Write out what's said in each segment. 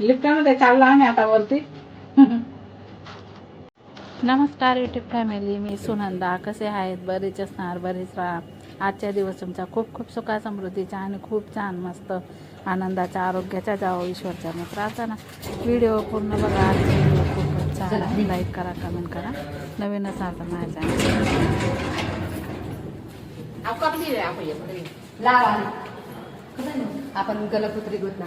लिफ्टमध्ये चाललो आम्ही आता वरती. नमस्कार युट्यूब फॅमिली मी सुनंदा. कसे आहेत? बरेच असणार बरेच राहा. आजच्या दिवस तुमचा खूप खूप सुखा समृद्धीचा आणि खूप छान मस्त आनंदाच्या आरोग्याच्या जावं ईश्वरच्या मग प्रार्थना. व्हिडिओ पूर्ण बघा व्हिडिओ खूपच छान. लाईक करा कमेंट करा. नवीन असाल तर माझ्या आपण गलपुत्री गोतना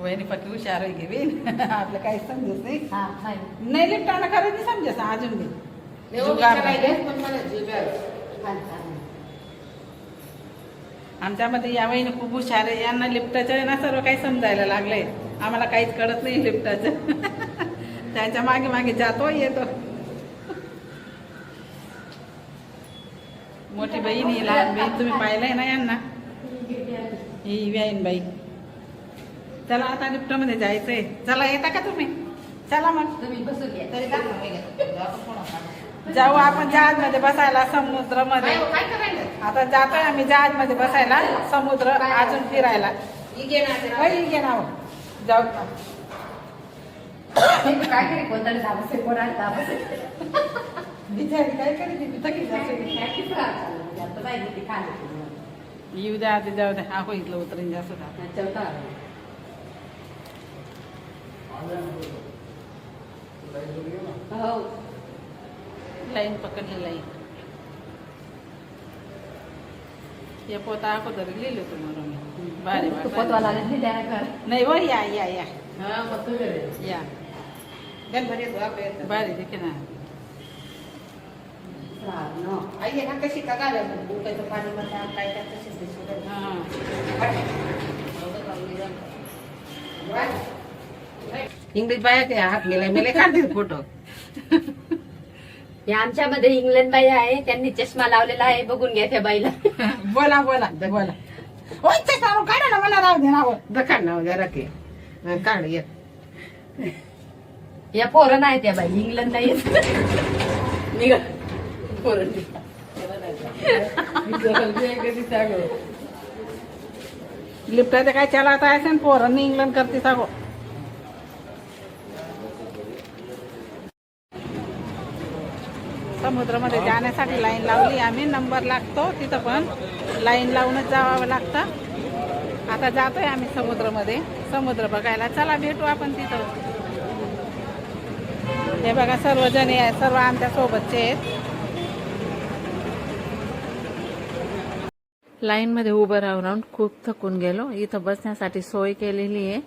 वहिनी पक्की हुशार आहे घेवीन आपलं काही समजत नाही. हा हाय. नाही लिफ्टानं खरेदी समजत अजून बी. आमच्यामध्ये या वहिनी खूप हुशार आहे. यांना लिफ्टाचं आहे ना सर्व काही समजायला लागलंय. आम्हाला काहीच कळत नाही लिफ्टाचं त्यांच्या मागे मागे जातो येतो. मोठी बहीण ही लहान बहीण. तुम्ही पाहिलंय ना यांना? ही व्याईन बाई. चला आता लिफ्टमध्ये जायचंय. चला येता का तुम्ही? चला मग. तुम्ही बसून घ्या. तरी दाखवा. जाऊ आपण जहाजमध्ये बसायला समुद्रामध्ये. आता जातोय आम्ही जहाजमध्ये बसायला समुद्र अजून फिरायला. हो. जाऊ? काय कोणतरी बिचारी काय करते येऊ द्या आधी जाऊ द्या. हा इथलं उतरून जास्त हो लाईन पकडली लाईन हे पोता अगोदर लिहिलं तुम्हाला मी भारी तू वाटलं. पोतवाला नाही द्या घर नाही हो या या या हा मग तू वेळ या भारी देखील ना आई ना कशी का घालायचं बुकाचं पाणी मध्ये काय काय तशीच दिसू हा इंग्लिश बाया ते हात गेला मेले काढते फोटो. हे आमच्यामध्ये इंग्लंड बाई आहे त्यांनी चष्मा लावलेला आहे बघून घ्या त्या बाईला. बोला बोला बोला. होय ते काढून काढा ना मला राहू दे ना हो. दखाड ना जरा के काढ ये. या पोरं नाही त्या बाई इंग्लंड नाही निघा. पोरं लिफ्टाचं काय चालवता असेल पोरांनी इंग्लंड करते सांगो. समुद्रामध्ये जाण्यासाठी लाईन लावली. आम्ही नंबर लागतो तिथं पण. लाईन लावूनच जावं लागतं. आता जातोय आम्ही समुद्रामध्ये. समुद्र बघायला. चला भेटू आपण तिथं. हे बघा सर्वजण आहे सर्व आमच्या सोबतचे आहेत. लाईनमध्ये उभं राहून राहून खूप थकून गेलो. इथं बसण्यासाठी सोय केलेली आहे.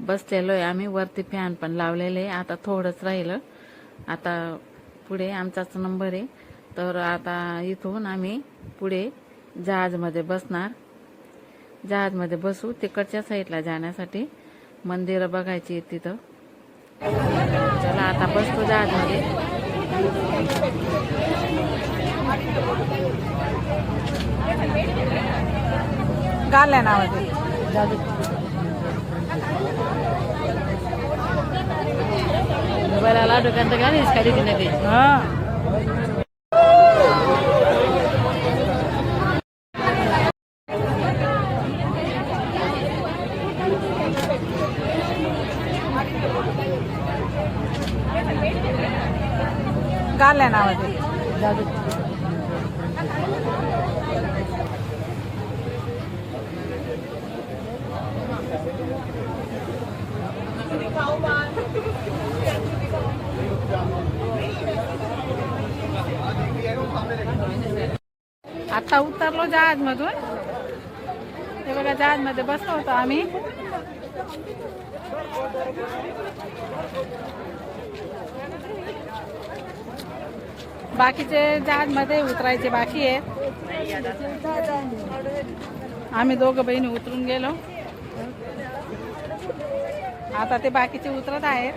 बसलेलो आहे आम्ही. वरती फॅन पण लावलेले आहे. आता थोडंच राहिलं. आता पुढे आमचाच नंबर आहे. तर आता इथून आम्ही पुढे जहाजमध्ये बसणार. जहाजमध्ये बसू तिकडच्या साईडला जाण्यासाठी मंदिरं बघायची आहेत तिथं. चला आता बसतो जहाजमध्ये. गाल्या नावाचे. बरं लाडू कंत गाणीच खाली तिने ते हा गाल्या नावाचे आता उतरलो हे बघा जहाजमध्ये बसलो होतो आम्ही. बाकीचे जहाजमध्ये उतरायचे बाकी आहेत. आम्ही दोघं बहिणी उतरून गेलो. आता ते बाकीचे उतरत आहेत.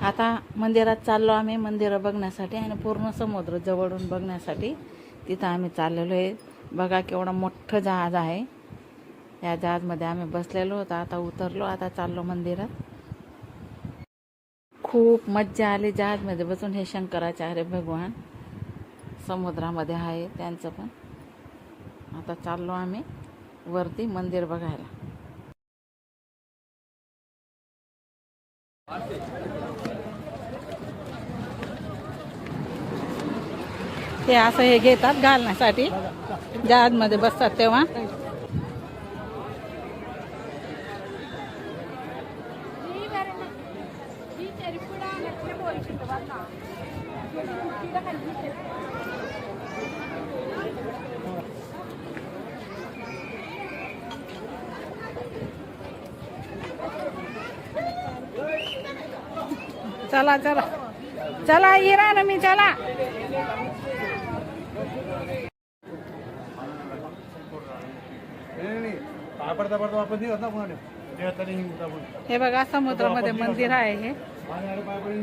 आता मंदिरात चाललो आम्ही मंदिरं बघण्यासाठी आणि पूर्ण समुद्र जवळून बघण्यासाठी तिथं आम्ही चाललेलो आहे. बघा केवढं मोठं जहाज आहे. या जहाजमध्ये आम्ही बसलेलो होतो आता उतरलो आता चाललो मंदिरात. खूप मज्जा आली जहाजमध्ये बसून हे शंकराचार्य भगवान. समुद्रामध्ये आहे त्यांचं पण. आता चाललो आम्ही वरती मंदिर बघायला. ते असं हे घेतात घालण्यासाठी. जहाजमध्ये बसतात तेव्हा. चला चला. चला इरा ना मी चला नाही नाही पाय पडता पडता आपण निघत ना पुन्हा ते आता नाही निघत आपण हे बघा समुद्रामध्ये मंदिर आहे हे.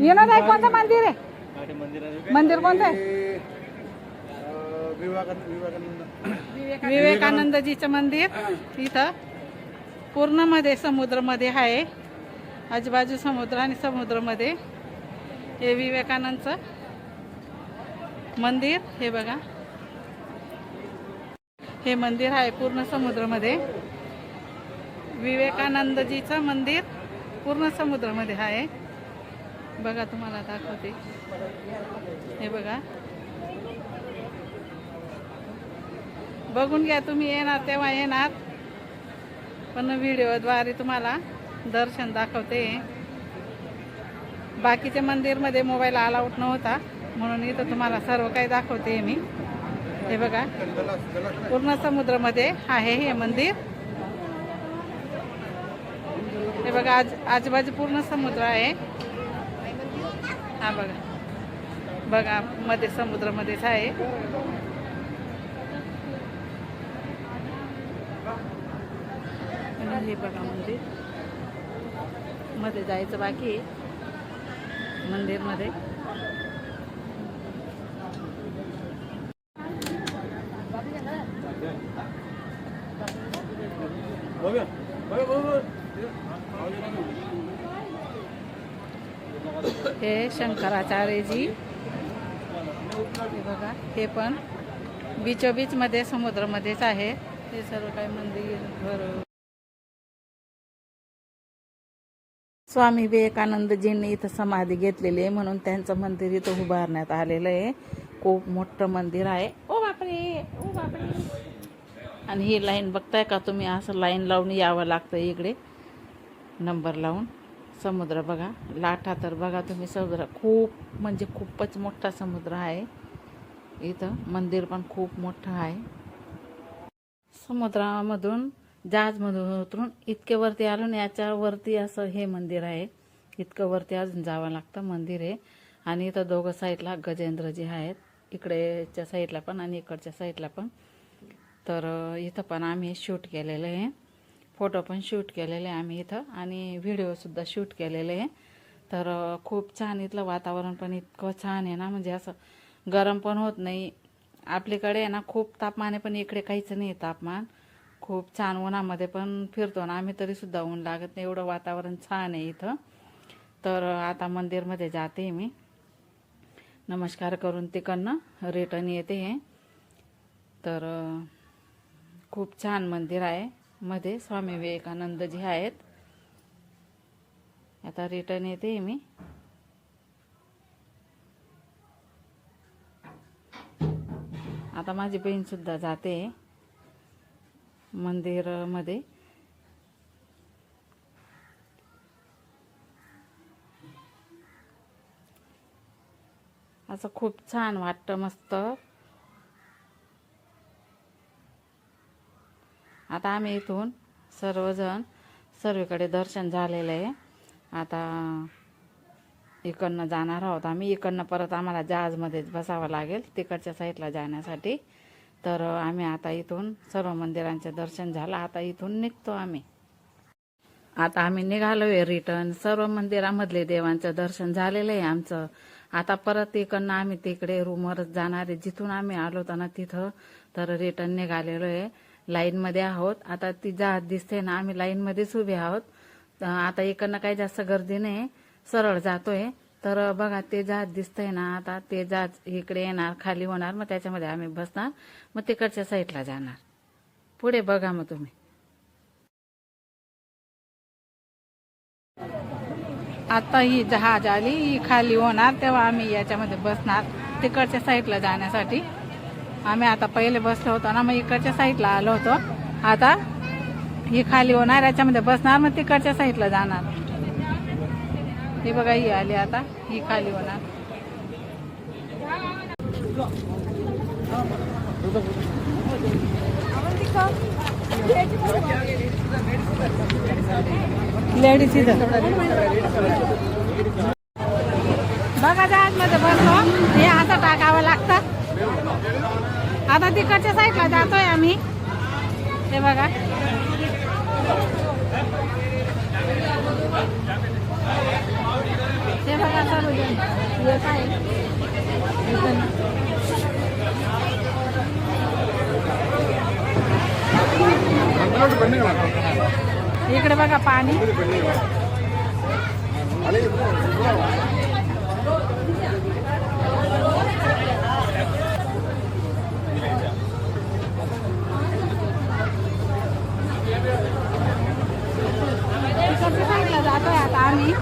येणार आहे कोणतं मंदिर आहे? मंदिर कोणतं आहे? विवेकानंदजीचं मंदिर इथं. पूर्णमध्ये समुद्रामध्ये आहे. आजूबाजू समुद्र आणि समुद्रामध्ये. हे विवेकानंदचं मंदिर हे बघा. हे मंदिर आहे पूर्ण समुद्रामध्ये. विवेकानंदजीचं मंदिर पूर्ण समुद्रामध्ये आहे. बघा तुम्हाला दाखवते. हे बघा. बघून घ्या तुम्ही येणार तेव्हा येणार. पण व्हिडिओद्वारे तुम्हाला दर्शन दाखवते. बाकीच्या मंदिरमध्ये मोबाईल अलाउट नव्हता म्हणून इथं तुम्हाला सर्व काही दाखवते मी. हे बघा. पूर्ण समुद्रामध्ये आहे हे मंदिर. हे बघा आज आजूबाजू पूर्ण समुद्र आहे. हा बघा. बघा मध्ये समुद्रामध्येच आहे. हे बघा मंदिर. मध्ये जायचं बाकी मंदिरमध्ये. हे शंकराचार्यजी. हे बघा हे पण बीचोबीचमध्ये समुद्रामध्येच आहे. हे सर्व काही मंदिर घर. स्वामी विवेकानंदजींनी इथं समाधी घेतलेली आहे म्हणून त्यांचं मंदिर इथं उभारण्यात आलेलं आहे. खूप मोठं मंदिर आहे. ओ बापरे ओ बापरे. आणि ही लाईन बघताय का तुम्ही? असं लाईन लावून यावं लागतं इकडे. नंबर लावून. समुद्र बघा लाटा तर बघा तुम्ही समुद्र. खूप म्हणजे खूपच मोठा समुद्र आहे. इथं मंदिर पण खूप मोठं आहे. समुद्रामधून जहाजमधून उतरून इतके वरती आलो याच्यावरती असं हे मंदिर आहे. इतकं वरती अजून जावं लागतं मंदिर आहे. आणि इथं दोघं साईडला गजेंद्रजी आहेत. इकडेच्या साईडला पण आणि इकडच्या साईडला पण. तर इथं पण आम्ही शूट केलेलं आहे. फोटो पण शूट केलेले आहे आम्ही इथं आणि व्हिडिओसुद्धा शूट केलेले आहे. तर खूप छान इथलं वातावरण पण इतकं छान आहे ना म्हणजे असं गरम पण होत नाही. आपल्याकडे आहे ना खूप तापमान आहे पण इकडे काहीच नाही आहे तापमान. खूप छान उन्हामध्ये पण फिरतो ना आम्ही तरीसुद्धा ऊन लागत नाही. एवढं वातावरण छान आहे इथं. तर आता मंदिरमध्ये जाते मी. नमस्कार करून तिकडनं रिटर्न येते आहे तर खूप छान मंदिर आहे. मध्ये स्वामी विवेकानंदजी आहेत. आता रिटर्न येते मी. आता माझी बहीणसुद्धा जाते मंदिरामध्ये असं खूप छान वाटतं मस्त. आता आम्ही इथून सर्वजण सर्वीकडे दर्शन झालेलं आहे. आता इकडनं जाणार आहोत आम्ही. इकडनं परत आम्हाला जहाजमध्येच बसावं लागेल तिकडच्या साईडला जाण्यासाठी. तर आम्ही आता इथून सर्व मंदिरांचे दर्शन झालं. आता इथून निघतो आम्ही. आता आम्ही निघालो आहे रिटर्न सर्व मंदिरामधले देवांचं दर्शन झालेलं आहे आमचं. आता परत इकडनं आम्ही तिकडे रूमवरच जाणार आहे. जिथून आम्ही आलो होतो ना तिथं तर रिटर्न निघालेलो आहे. लाईनमध्ये आहोत. आता ती जहाज दिसते ना आम्ही लाईनमध्येच उभे आहोत. तर आता इकडनं काही जास्त गर्दी नाही. सरळ जातोय. तर बघा ते जहाज दिसतंय ना आता ते जहाज इकडे येणार खाली होणार मग त्याच्यामध्ये आम्ही बसणार मग तिकडच्या साईडला जाणार. पुढे बघा मग तुम्ही. आता ही जहाज आली ही खाली होणार तेव्हा आम्ही याच्यामध्ये बसणार तिकडच्या साईडला जाण्यासाठी. आम्ही आता पहिले बसलो होतो ना मग इकडच्या साईडला आलो होतो. आता ही खाली होणार याच्यामध्ये बसणार मग तिकडच्या साईडला जाणार. ही बघा ही आली आता ही खाली होणार. लेडीज इथं. बघा जहाजमध्ये बसलो हे असं टाकावं लागतं. आता तिकडच्या साईडला जातोय आम्ही. ते बघा. ते बघा सर्वजण इकडे बघा पाणी तिकडच्या साईडला जातोय आता आम्ही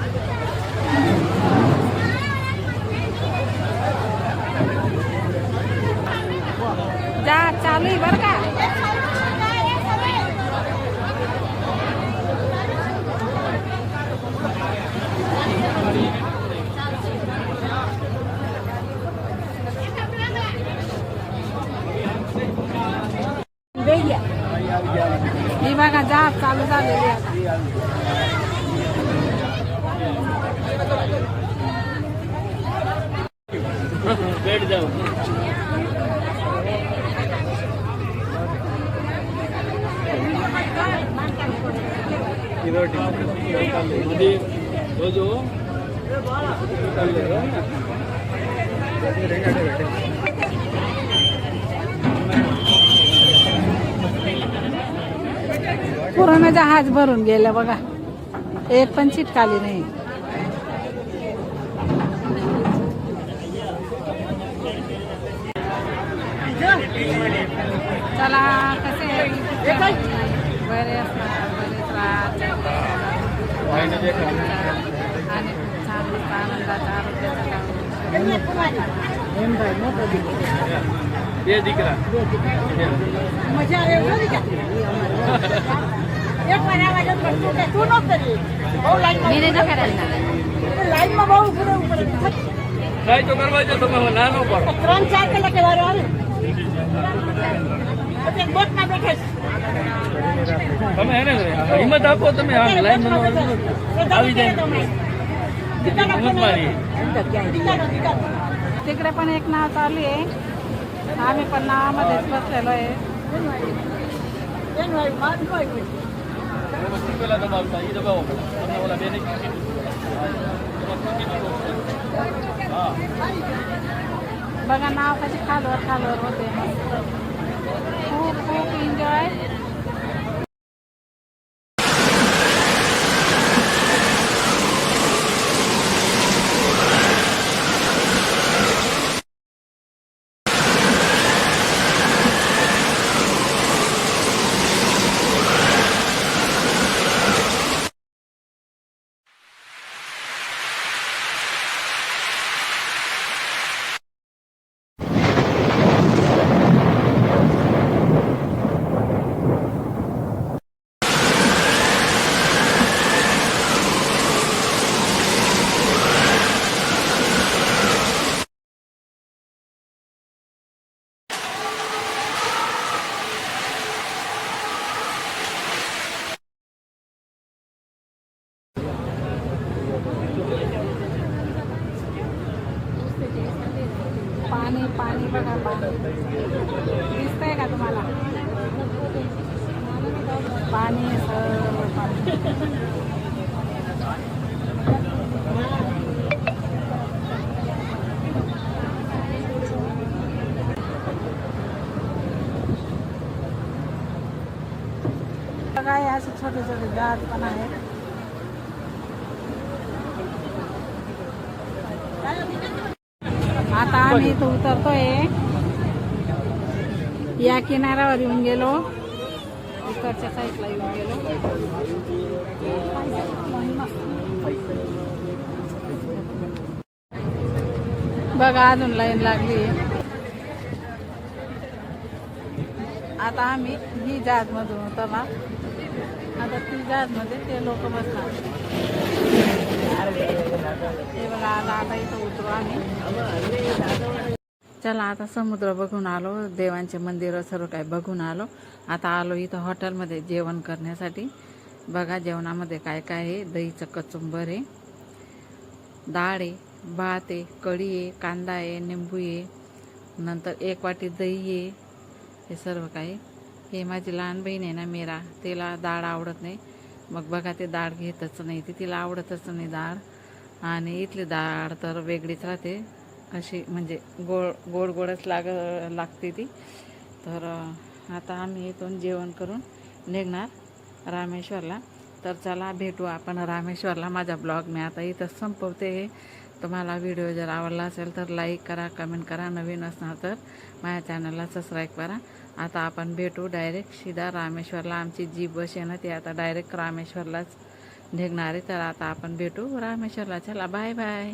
जा चालू आहे बरं का ही बघा जहाज चालू झालेली आहे आता पूर्ण जहाज भरून गेलं बघा. एक पण चिटकाली नाही. चला कसे बरे असणार बरेच राहत आणि खूप छान मस्त आनंदाचा आरोग्याचा ये दिख रहा मी नाही करायला ट्राय तो करवा जो તમે નાનો પડો ત્રણ ચાર કલાકે વારો આવે પછી બોટમાં બેઠે તમે એને હિંમત આપો તમે આ લાઈન આવી જાય હિંમત મારી तिकडे पण एक नाव चालू आहे आम्ही पण नावामध्येच बसलेलो आहे बघा नाव कसे खालवर खालवर होते खूप खूप एन्जॉय दिसतंय का तुम्हाला? पाणी काय असे छोटे छोटे जहाज पण आहेत. आता आम्ही इथं उतरतोय. या किनाऱ्यावर येऊन गेलो. इकडच्या साईडला येऊन गेलो. बघा अजून लाईन लागली. आता आम्ही ही जहाजमधून उतरणार आता ती जहाजमध्ये ते लोक बसणार. ते बघा आता आता इथं उतरू आम्ही. चला आता समुद्र बघून आलो देवांचे मंदिर सर्व काय बघून आलो. आता आलो इथं हॉटेलमध्ये जेवण करण्यासाठी. बघा जेवणामध्ये काय काय आहे. दहीचं कचुंबर आहे डाळ आहे भात आहे कढी आहे कांदा आहे निंबू आहे. नंतर एक वाटी दही आहे. हे सर्व काही. हे माझी लहान बहीण आहे ना मेरा. तिला डाळ आवडत नाही. मग बघा ते डाळ घेतच नाही. ती तिला आवडतच नाही डाळ. आणि इथली डाळ तर वेगळीच राहते. अशी म्हणजे गोड गोड गोडच लाग लागते ती. तर आता आम्ही इथून जेवण करून निघणार रामेश्वरला. तर चला भेटू आपण रामेश्वरला माझा ब्लॉग मी आता इथं संपवते तुम्हाला व्हिडिओ जर आवडला असेल तर लाईक करा कमेंट करा. नवीन असणार तर माझ्या चॅनलला सबस्क्राईब करा. आता आपण भेटू डायरेक्ट सीधा रामेश्वरला. आमची जी बस आहे ना ती आता डायरेक्ट रामेश्वरलाच निघणार आहे. तर आता आपण भेटू रामेश्वरला. चला बाय बाय.